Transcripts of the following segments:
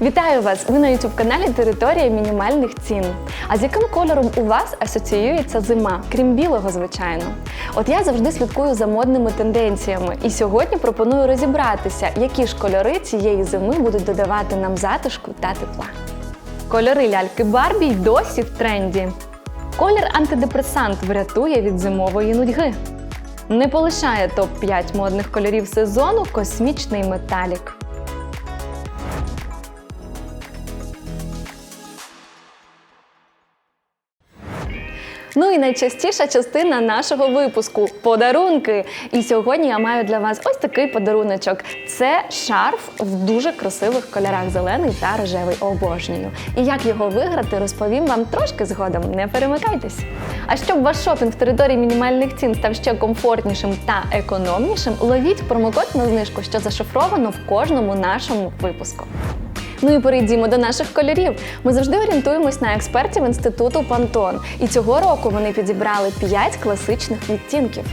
Вітаю вас! Ви на youtube каналі Територія мінімальних цін. А з яким кольором у вас асоціюється зима, крім білого, звичайно? От я завжди слідкую за модними тенденціями, і сьогодні пропоную розібратися, які ж кольори цієї зими будуть додавати нам затишку та тепла. Кольори ляльки Барбі й досі в тренді. Колір антидепресант врятує від зимової нудьги. Не полишає топ-5 модних кольорів сезону космічний металік. Ну і найчастіша частина нашого випуску подарунки. І сьогодні я маю для вас ось такий подаруночок. Це шарф в дуже красивих кольорах зелений та рожевий. Обожнюю. І як його виграти, розповім вам трошки згодом. Не перемикайтесь. А щоб ваш шопінг в території мінімальних цін став ще комфортнішим та економнішим, ловіть промокод на знижку, що зашифровано в кожному нашому випуску. Ну і перейдімо до наших кольорів. Ми завжди орієнтуємось на експертів інституту Pantone. І цього року вони підібрали 5 класичних відтінків.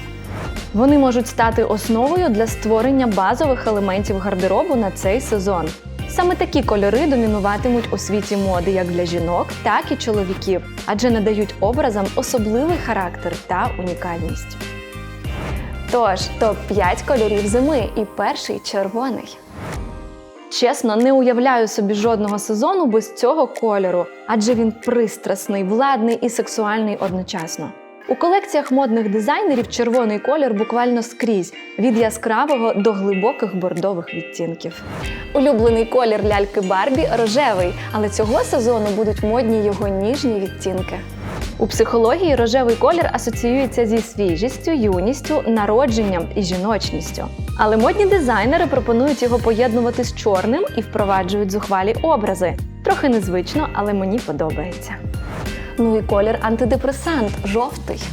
Вони можуть стати основою для створення базових елементів гардеробу на цей сезон. Саме такі кольори домінуватимуть у світі моди як для жінок, так і чоловіків, адже надають образам особливий характер та унікальність. Тож, топ-5 кольорів зими і перший червоний. Чесно, не уявляю собі жодного сезону без цього кольору, адже він пристрасний, владний і сексуальний одночасно. У колекціях модних дизайнерів червоний колір буквально скрізь від яскравого до глибоких бордових відтінків. Улюблений колір ляльки Барбі рожевий, але цього сезону будуть модні його ніжні відтінки. У психології рожевий колір асоціюється зі свіжістю, юністю, народженням і жіночністю. Але модні дизайнери пропонують його поєднувати з чорним і впроваджують зухвалі образи. Трохи незвично, але мені подобається. Ну і колір антидепресант жовтий.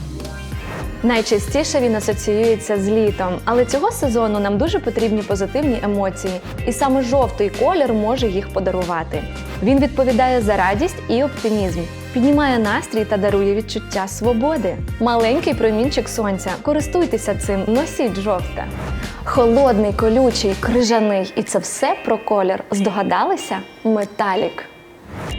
Найчастіше він асоціюється з літом, але цього сезону нам дуже потрібні позитивні емоції, і саме жовтий колір може їх подарувати. Він відповідає за радість і оптимізм, піднімає настрій та дарує відчуття свободи. Маленький промінчик сонця. Користуйтеся цим, носіть жовте. Холодний, колючий, крижаний, і це все про колір. Здогадалися? Металік.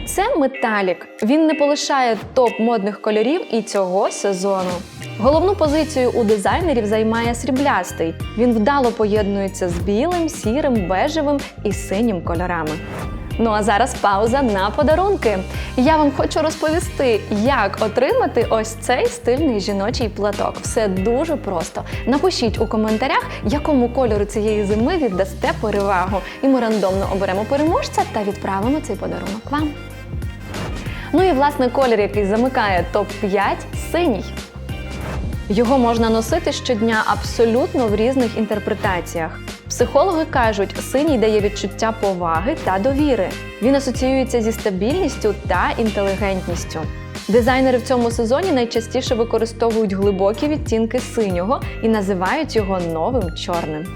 Це металік. Він не полишає топ модних кольорів і цього сезону. Головну позицію у дизайнерів займає сріблястий. Він вдало поєднується з білим, сірим, бежевим і синім кольорами. Ну а зараз пауза на подарунки. Я вам хочу розповісти, як отримати ось цей стильний жіночий платок. Все дуже просто. Напишіть у коментарях, якому кольору цієї зими віддасте перевагу. І ми рандомно оберемо переможця та відправимо цей подарунок вам. Ну і власне колір, який замикає топ-5 синій. Його можна носити щодня абсолютно в різних інтерпретаціях. Психологи кажуть, синій дає відчуття поваги та довіри. Він асоціюється зі стабільністю та інтелігентністю. Дизайнери в цьому сезоні найчастіше використовують глибокі відтінки синього і називають його новим чорним.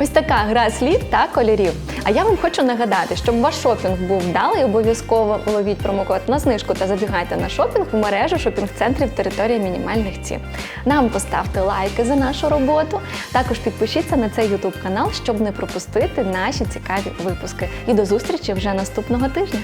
Ось така гра слів та кольорів. А я вам хочу нагадати, щоб ваш шопінг був вдалий, обов'язково ловіть промокод на знижку та забігайте на шопінг в мережу шопінг-центрів території мінімальних цін. Нам поставте лайки за нашу роботу. Також підпишіться на цей YouTube канал, щоб не пропустити наші цікаві випуски. І до зустрічі вже наступного тижня.